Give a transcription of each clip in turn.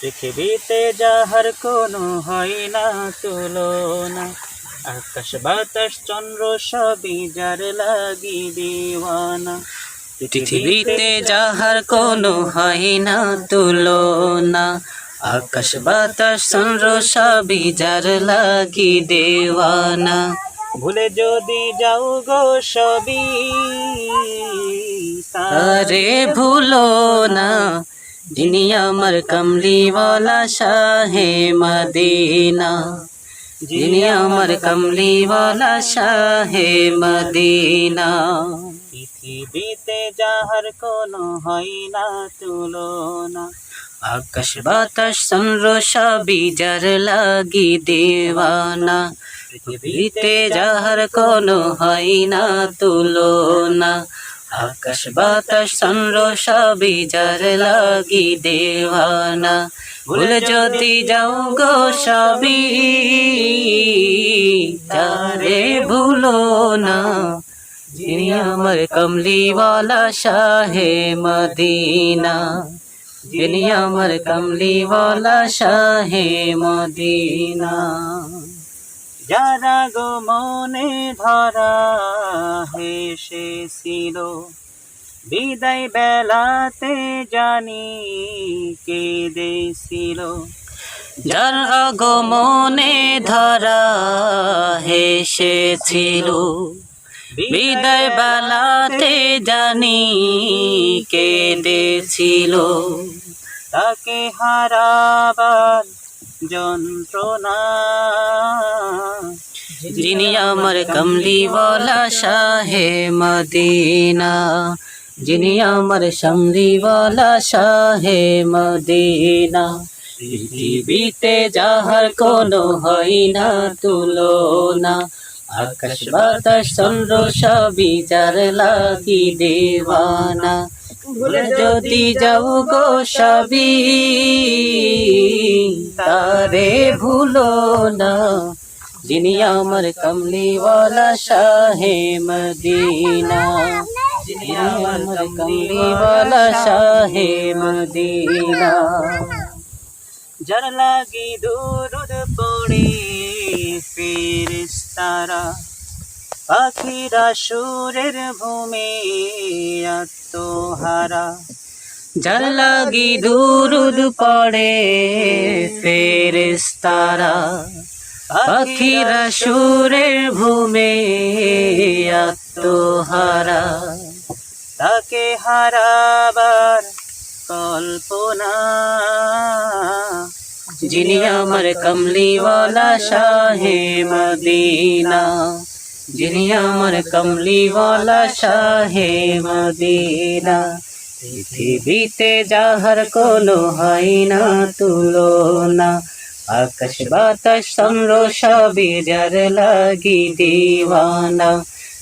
পৃথিবীতে যাহার কোনো হয় না তুলনা। আকাশ বাতাস চন্দ্র সবই যার লাগি দিওয়ানা। পৃথিবীতে যাহার কোনো হয় না তুলনা। আকাশ বাতাস চন্দ্র সবই যার লাগি দেওয়ানা। ভুলে যদি যাও গো সবই আরে ভুলো না। যিনি আমার কমলিওয়ালা শাহে মদিনা। যিনি আমার কমলিওয়ালা শাহে মদিনা। পৃথিবীতে যাহার কোনো হয় না তুলনা। আকাশ বাতাস চন্দ্র সবই যার লাগি দেওয়ানা। পৃথিবীতে যাহার কোনো হয় না তুলনা। আকাশ বাতাস, চন্দ্র সবই যার লাগি দেওয়ানা। ভুল যদি যাও গো সবই তারে ভুলো না। যিনি আমার কমলিওয়ালা শাহে মদিনা। যিনি আমার কমলিওয়ালা শাহে মদিনা। যারা গো মনে ধরা হেসেছিল, বিদায় বেলাতে জানি কেঁদেছিল। যার আগমনে ধরা হেসেছিল, বিদায় বেলাতে জানি কেঁদেছিল। তাকে হারাবার যন্ত্রণা। যিনি আমার কমলিওয়ালা শাহে মদিনা। যিনি আমার সমলিওয়ালা শাহে মদিনা। পৃথিবীতে যাহার কোনো হয় না তুলনা। আকাশ, বাতাস, চন্দ্র সবই যার লাগি দেওয়ানা। ভুলে যদি যাও গো সবই তারে ভুলো না। যিনি আমার কমলিওয়ালা শাহে মদিনা। যিনি আমার কমলিওয়ালা শাহে মদিনা। যার লাগি দুরুদ পড়ে ফেরেশতারা পাখিরা সুরের ভূমে আত্মহারা। যার লাগি দুরুদ পড়ে ফেরেস্তারা পাখিরা সুরের ভূমে আত্মহারা। তাকে হারাবার কল্পনা। যিনি আমার কমলিওয়ালা শাহে মদিনা। যিনি আমার কমলিওয়ালা শাহে মদিনা, পৃথিবীতে যাহার কোনো হয় না তুলনা, আকাশ বাতাস চন্দ্র সবই যার লাগি দিওয়ানা,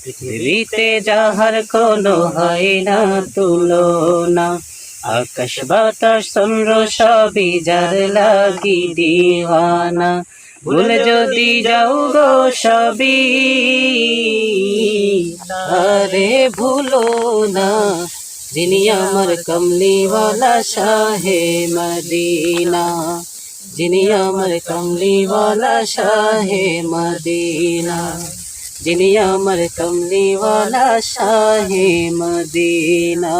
পৃথিবীতে যাহার কোনো হয় না তুলনা, আকাশ বাতাস চন্দ্র সবই যার লাগি দিওয়ানা ভুল যদি যাও গো সবই আরে ভুলো না। যিনি আমার কমলিওয়ালা শাহে মদিনা যিনি আমার কমলিওয়ালা শাহে মদিনা যিনি আমার কমলিওয়ালা শাহে মদিনা।